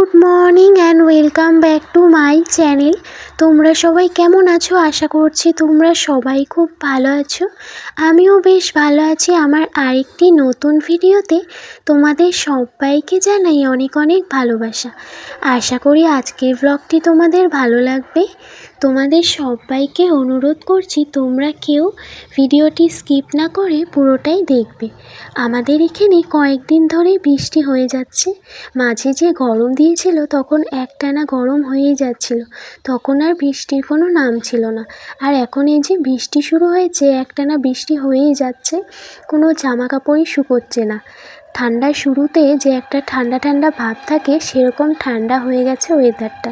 Good morning and welcome back to my channel. তোমরা সবাই কেমন আছো? আশা করছি তোমরা সবাই খুব ভালো আছো। আমিও বেশ ভালো আছি। আমার আরেকটি নতুন ভিডিওতে তোমাদের সবাইকে জানাই অনেক অনেক ভালোবাসা। আশা করি আজকের ব্লগটি তোমাদের ভালো লাগবে। তোমাদের সবাইকে অনুরোধ করছি, তোমরা কেউ ভিডিওটি স্কিপ না করে পুরোটাই দেখবে। আমাদের এখানে কয়েকদিন ধরে বৃষ্টি হয়ে যাচ্ছে। মাঝে যে গরম দিয়েছিল তখন একটানা গরম হয়েই যাচ্ছিল। তখন আর বৃষ্টির কোনো নাম ছিল না। আর এখন এই যে বৃষ্টি শুরু হয়েছে, একটানা বৃষ্টি হয়েই যাচ্ছে, কোনো জামা কাপড়ই শুকোচ্ছে না। ঠান্ডার শুরুতে যে একটা ঠান্ডা ঠান্ডা ভাব থাকে, সেরকম ঠান্ডা হয়ে গেছে ওয়েদারটা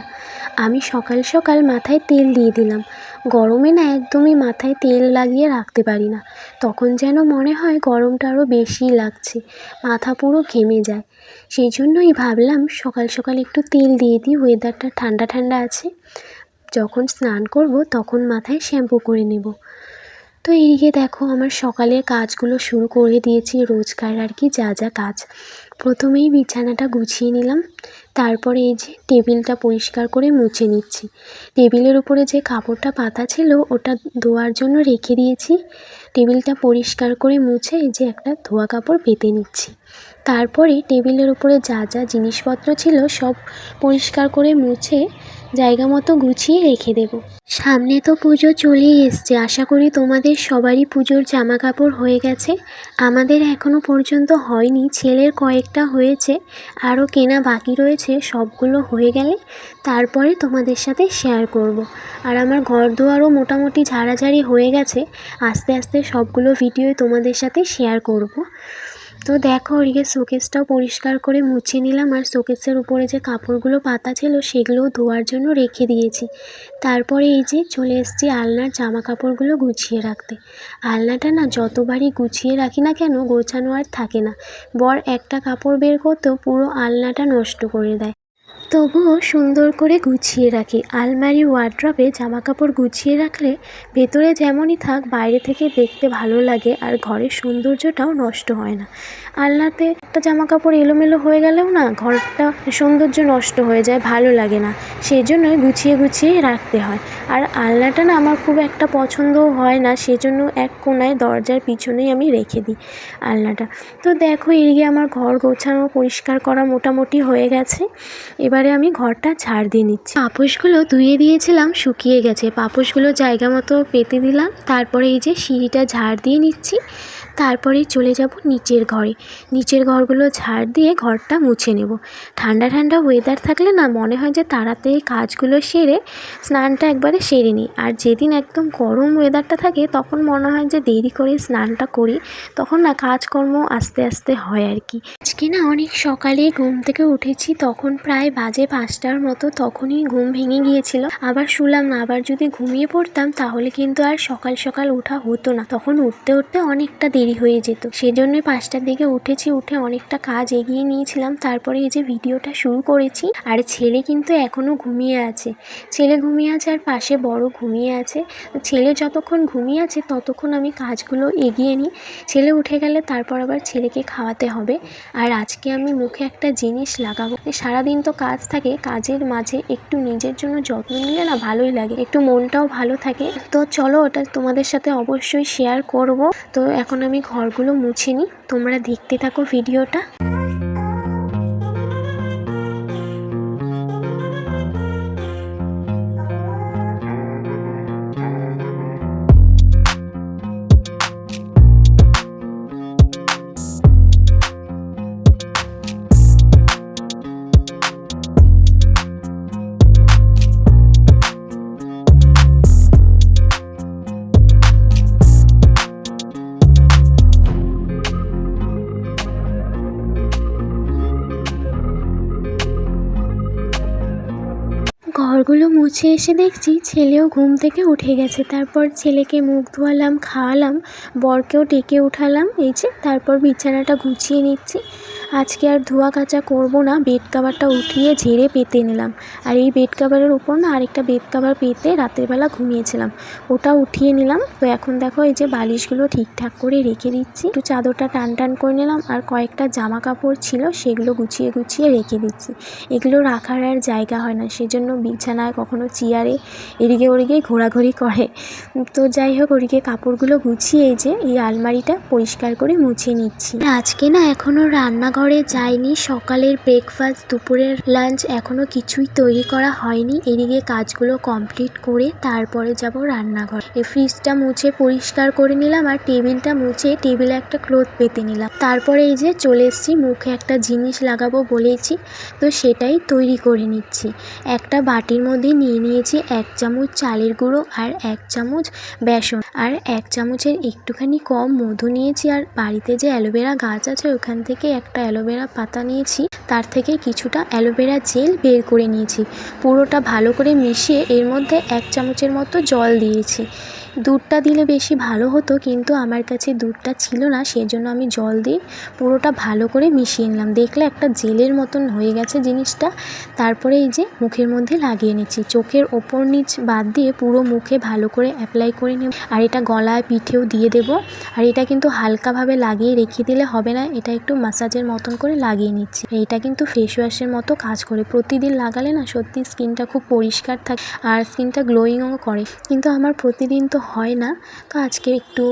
আমি সকাল সকাল মাথায় তেল দিয়ে দিলাম। গরমে না একদমই মাথায় তেল লাগিয়ে রাখতে পারি না। তখন যেন মনে হয় গরমটা আরও বেশিই লাগছে, মাথা পুরো ঘেমে যায়। সেই জন্যই ভাবলাম সকাল সকাল একটু তেল দিয়ে দিই ওয়েদারটা ঠান্ডা ঠান্ডা আছে। যখন স্নান করব তখন মাথায় শ্যাম্পু করে নেব। তো এদিকে দেখো, আমার সকালের কাজগুলো শুরু করে দিয়েছি রোজকার আর কি, যা যা কাজ। প্রথমেই বিছানাটা গুছিয়ে নিলাম, তারপরে এই যে টেবিলটা পরিষ্কার করে মুছে নিচ্ছি। টেবিলের উপরে যে কাপড়টা পাতা ছিল, ওটা ধোয়ার জন্য রেখে দিয়েছি। টেবিলটা পরিষ্কার করে মুছে এই যে একটা ধোয়া কাপড় পেতে নিচ্ছি। তারপরে টেবিলের উপরে যা যা জিনিসপত্র ছিল সব পরিষ্কার করে মুছে জায়গা মতো গুছিয়ে রেখে দেব। সামনে তো পুজো চলেই এসছে। আশা করি তোমাদের সবারই পুজোর জামা কাপড় হয়ে গেছে। আমাদের এখনও পর্যন্ত হয়নি। ছেলের কয়েকটা হয়েছে। আরও কেনা বাকি রয়েছে। সবগুলো হয়ে গেলে তারপরে তোমাদের সাথে শেয়ার করব। আর আমার ঘর দুয়ারও মোটামুটি ঝাড়াঝাড়ি হয়ে গেছে। আস্তে আস্তে সবগুলো ভিডিও তোমাদের সাথে শেয়ার করব। তো দেখো ওদিকে শোকেসটাও পরিষ্কার করে মুছে নিলাম। আর শোকেসের উপরে যে কাপড়গুলো পাতা ছিল, সেগুলোও ধোয়ার জন্য রেখে দিয়েছি। তারপরে এই যে চলে এসেছি আলনার জামা কাপড়গুলো গুছিয়ে রাখতে। আলনাটা না যতবারই গুছিয়ে রাখি না কেন, গোছানো আর থাকে না। বর একটা কাপড় বের করতেও পুরো আলনাটা নষ্ট করে দেয়। তবুও সুন্দর করে গুছিয়ে রাখি। আলমারি ওয়ার্ড্রপে জামা কাপড় গুছিয়ে রাখলে ভেতরে যেমনই থাক বাইরে থেকে দেখতে ভালো লাগে আর ঘরের সৌন্দর্যটাও নষ্ট হয় না। আলনাতে একটা জামা কাপড় এলোমেলো হয়ে গেলেও না ঘরটা সৌন্দর্য নষ্ট হয়ে যায়, ভালো লাগে না। সেই জন্যই গুছিয়ে গুছিয়ে রাখতে হয়। আর আলনাটা না আমার খুব একটা পছন্দও হয় না, সেজন্য এক কোনায় দরজার পিছনেই আমি রেখে দিই আলনাটা। তো দেখো, এদিকে আমার ঘর গোছানো, পরিষ্কার করা মোটামুটি হয়ে গেছে। এবারে আমি ঘরটা ঝাড় দিয়ে নিচ্ছি। পাপোশগুলো ধুয়ে দিয়েছিলাম, শুকিয়ে গেছে। পাপোশগুলো জায়গা মতো পেতে দিলাম। তারপরে এই যে সিঁড়িটা ঝাড় দিয়ে নিচ্ছি। তারপরে চলে যাব নিচের ঘরে। নিচের ঘরগুলো ঝাড় দিয়ে ঘরটা মুছে নেব। ঠান্ডা ঠান্ডা ওয়েদার থাকলে না মনে হয় যে তাড়াতাড়ি কাজগুলো সেরে স্নানটা একবারে সেরে নিই। আর যেদিন একদম গরম ওয়েদারটা থাকে তখন মনে হয় যে দেরি করে স্নানটা করি, তখন না কাজকর্ম আস্তে আস্তে হয় আর কি। আজকে না অনেক সকালে ঘুম থেকে উঠেছি, তখন প্রায় বাজে পাঁচটার মতো তখনই ঘুম ভেঙে গিয়েছিল। আবার শুলাম না, আবার যদি ঘুমিয়ে পড়তাম তাহলে কিন্তু আর সকাল সকাল ওঠা হতো না। তখন উঠতে উঠতে অনেকটা দেরি হয়ে যেত। সেজন্যই পাঁচটার দিকে উঠেছি, উঠে অনেকটা কাজ এগিয়ে নিয়েছিলাম। তারপরে এই যে ভিডিওটা শুরু করেছি, আর ছেলে কিন্তু এখনও ঘুমিয়ে আছে। ছেলে ঘুমিয়ে আছে আর পাশে বড় ঘুমিয়ে আছে। ছেলে যতক্ষণ ঘুমিয়ে আছে, ততক্ষণ আমি কাজগুলো এগিয়ে নিই। ছেলে উঠে গেলে তারপর আবার ছেলেকে খাওয়াতে হবে। আর আজকে আমি মুখে একটা জিনিস লাগাবো। সারাদিন তো কাজ থাকে, কাজের মাঝে একটু নিজের জন্য যত্ন নিলে না ভালোই লাগে। একটু মনটাও ভালো থাকে। তো চলো ওটা তোমাদের সাথে অবশ্যই শেয়ার করব। তো এখন আমি ঘরগুলো মুছে নিই তোমরা দেখতে থাকো ভিডিওটা। ঘরগুলো মুছে এসে দেখছি ছেলেও ঘুম থেকে উঠে গেছে। তারপর ছেলেকে মুখ ধোয়ালাম, খাওয়ালাম, বরকেও ডেকে উঠালাম, এই যে তারপর বিছানাটা গুছিয়ে নিচ্ছি। আজকে আর ধোয়া কাচা করব না বেড কাভারটা উঠিয়ে ঝেড়ে পেতে নিলাম। আর এই বেড কাভারের উপর না আরেকটা বেড কাভার পেতে রাতের বেলা ঘুমিয়েছিলাম। ওটা উঠিয়ে নিলাম। তো এখন দেখো এই যে বালিশগুলো ঠিকঠাক করে রেখে দিচ্ছি। একটু চাদরটা টান টান করে নিলাম। আর কয়েকটা জামা কাপড় ছিল, সেগুলো গুছিয়ে গুছিয়ে রেখে দিচ্ছি। এগুলো রাখার আর জায়গা হয় না, সেজন্য বিছানায় কখনো চেয়ারে এদিকে ওদিকে ঘোরাঘুরি করে। তো যাই হোক, ওদিকে কাপড়গুলো গুছিয়ে যে এই আলমারিটা পরিষ্কার করে মুছে নিচ্ছি। আজকে না এখনও রান্নাঘরে যাইনি সকালের ব্রেকফাস্ট দুপুরের লাঞ্চ এখনও কিছুই তৈরি করা হয়নি। এদিকে কাজগুলো কমপ্লিট করে তারপরে যাব রান্নাঘর। এই ফ্রিজটা মুছে পরিষ্কার করে নিলাম আর টেবিলটা মুছে টেবিলে একটা ক্লোথ পেতে নিলাম। তারপরে এই যে চলে এসেছি, মুখে একটা জিনিস লাগাবো বলেছি, তো সেটাই তৈরি করে নিচ্ছি। একটা বাটির মধ্যে নিয়ে নিয়েছি এক চামচ চালের গুঁড়ো আর এক চামচ বেসন। আর এক চামচের একটুখানি কম মধু নিয়েছি আর বাড়িতে যে অ্যালোভেরা গাছ আছে, ওখান থেকে একটা অ্যালোভেরা পাতা নিয়েছি, তার থেকে কিছুটা অ্যালোভেরা জেল বের করে নিয়েছি। পুরোটা ভালো করে মিশিয়ে এর মধ্যে এক চামচের মতো জল দিয়েছি। দুধটা দিলে বেশি ভালো হতো, কিন্তু আমার কাছে দুধটা ছিল না, সেজন্য আমি জল দিয়ে পুরোটা ভালো করে মিশিয়ে নিলাম। দেখলে একটা জেলের মতন হয়ে গেছে জিনিসটা। তারপরে এই যে মুখের মধ্যে লাগিয়ে নিচ্ছি। চোখের ওপর নিচ বাদ দিয়ে পুরো মুখে ভালো করে অ্যাপ্লাই করে নেব। আর এটা গলায় পিঠেও দিয়ে দেব। আর এটা কিন্তু হালকাভাবে লাগিয়ে রেখে দিলে হবে না, এটা একটু মাসাজের মতন করে লাগিয়ে নিচ্ছি। এটা কিন্তু ফেস ওয়াশের মতো কাজ করে। প্রতিদিন লাগালে না সত্যি স্কিনটা খুব পরিষ্কার থাকে আর স্কিনটা গ্লোয়িংও করে। কিন্তু আমার প্রতিদিন তো হয় না। তো আজকে একটু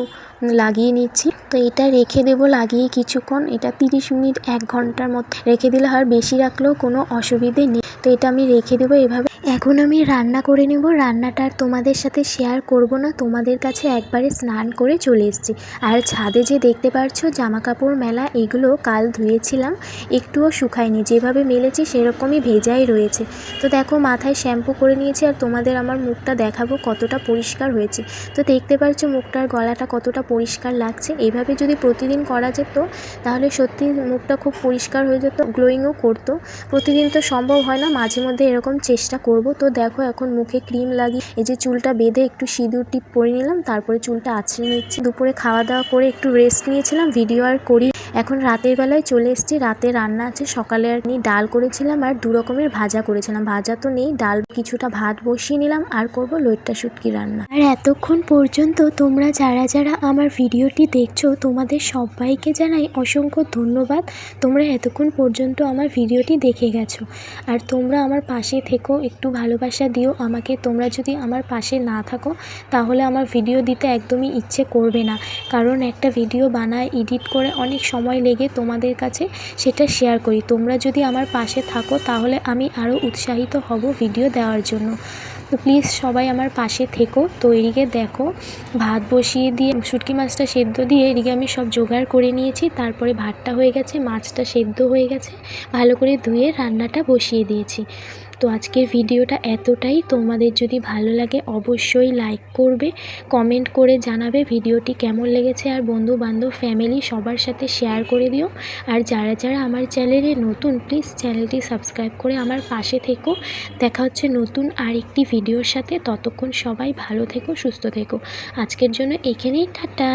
লাগিয়ে নিচ্ছি। তো এটা রেখে দেব, লাগিয়ে কিছুক্ষণ। এটা তিরিশ মিনিট, এক ঘণ্টার মধ্যে রেখে দিলে আর বেশি রাখলেও কোনো অসুবিধে নেই। তো এটা আমি রেখে দেবো এভাবে। এখন আমি রান্না করে নেব। রান্নাটা আর তোমাদের সাথে শেয়ার করব না। তোমাদের কাছে একবারে স্নান করে চলে এসেছি। আর ছাদে যে দেখতে পাচ্ছ জামা কাপড় মেলা, এগুলো কাল ধুয়েছিলাম। একটুও শুকায়নি। যেভাবে মেলেছি সেরকমই ভেজাই রয়েছে। তো দেখো, মাথায় শ্যাম্পু করে নিয়েছি আর তোমাদের আমার মুখটা দেখাবো কতটা পরিষ্কার হয়েছে। তো দেখতে পাচ্ছ মুখটার গলাটা কতটা পরিষ্কার লাগছে। এভাবে যদি প্রতিদিন করা যেত, তাহলে সত্যি মুখটা খুব পরিষ্কার হয়ে যেত গ্লোয়িংও করতো। প্রতিদিন তো সম্ভব হয় না, মাঝে মধ্যে এরকম চেষ্টা করব তো দেখো এখন মুখে ক্রিম লাগিয়ে এই যে চুলটা বেঁধে একটু সিঁদুর টিপ পরে নিলাম, তারপরে চুলটা আছড়ে নিচ্ছি। দুপুরে খাওয়া দাওয়া করে একটু রেস্ট নিয়েছিলাম ভিডিও আর করি এখন রাতের বেলায় চলে এসেছি। রাতে রান্না আছে। সকালে আর ডাল করেছিলাম আর দু রকমের ভাজা করেছিলাম। ভাজা তো নেই, ডাল কিছুটা ভাত বসিয়ে নিলাম। আর করব লইট্টা শুটকি রান্না। আর এতক্ষণ পর্যন্ত তোমরা যারা যারা আমার ভিডিওটি দেখছ, তোমাদের সবাইকে জানাই অসংখ্য ধন্যবাদ। তোমরা এতক্ষণ পর্যন্ত আমার ভিডিওটি দেখে গেছো। আর তোমরা আমার পাশে থেকো, একটু ভালোবাসা দিও। আমাকে তোমরা যদি আমার পাশে না থাকো, তাহলে আমার ভিডিও দিতে একদমই ইচ্ছে করবে না। কারণ একটা ভিডিও বানায়, এডিট করে অনেক সময় লেগে তোমাদের কাছে সেটা শেয়ার করি। তোমরা যদি আমার পাশে থাকো, তাহলে আমি আরও উৎসাহিত হব ভিডিও দেওয়ার জন্য। তো প্লিজ সবাই আমার পাশে থেকো। তো এদিকে দেখো, ভাত বসিয়ে দিয়ে শুটকি মাছটা সেদ্ধ দিয়ে এদিকে আমি সব জোগাড় করে নিয়েছি। তারপরে ভাতটা হয়ে গেছে, মাছটা সেদ্ধ হয়ে গেছে। ভালো করে ধুয়ে রান্নাটা বসিয়ে দিয়েছি। তো আজকের ভিডিওটা এতটাই। তোমাদের যদি ভালো লাগে অবশ্যই লাইক করবে কমেন্ট করে জানাবে ভিডিওটি কেমন লেগেছে আর বন্ধু বান্ধব ফ্যামিলি সবার সাথে শেয়ার করে দিও। আর যারা যারা আমার চ্যানেলে নতুন প্লিজ চ্যানেলটি সাবস্ক্রাইব করে আমার পাশে থেকো। দেখা হচ্ছে নতুন আরেকটি ভিডিওর সাথে। ততক্ষণ সবাই ভালো থেকো, সুস্থ থেকো। আজকের জন্য এখানেই, টাটা!